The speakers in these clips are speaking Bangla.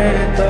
মাঝে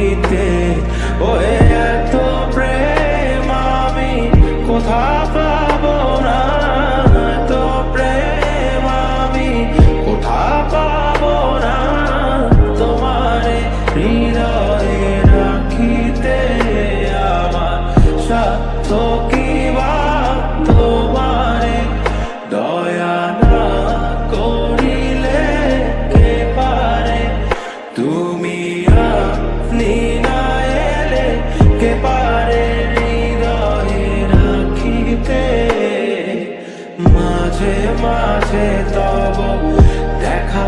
আসে তব দেখা